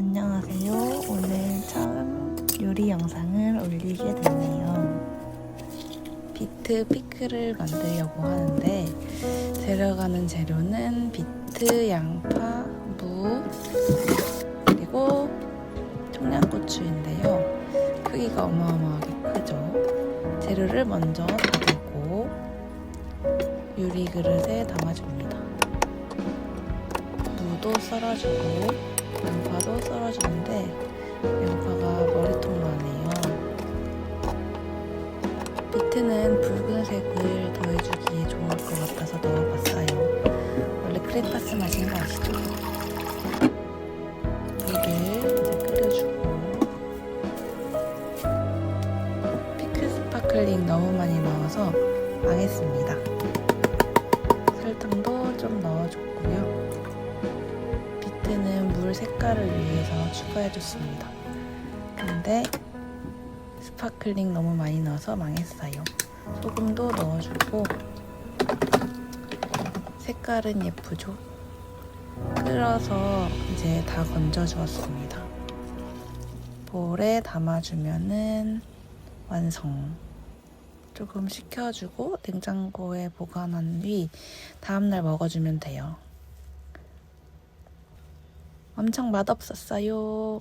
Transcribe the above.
안녕하세요. 오늘 처음 요리 영상을 올리게 됐네요. 비트 피클을 만들려고 하는데 들어가는 재료는 비트, 양파, 무, 그리고 청양고추인데요. 크기가 어마어마하게 크죠. 재료를 먼저 다듬고 유리 그릇에 담아줍니다. 무도 썰어주고 양파도 썰어주는데 양파가 머리통만해요. 비트는 붉은색을 더해주기에 좋을 것 같아서 넣어봤어요. 원래 크레파스 맛인 거 아시죠? 물을 이제 끓여주고 피클 스파클링 너무 많이 넣어서 망했습니다. 설탕도 좀 넣어줬고요. 비트는 물 색깔을 위해서 추가해줬습니다. 근데 스파클링 너무 많이 넣어서 망했어요. 소금도 넣어주고 색깔은 예쁘죠? 끓어서 이제 다 건져주었습니다. 볼에 담아주면은 완성. 조금 식혀주고 냉장고에 보관한 뒤 다음날 먹어주면 돼요. 엄청 맛없었어요.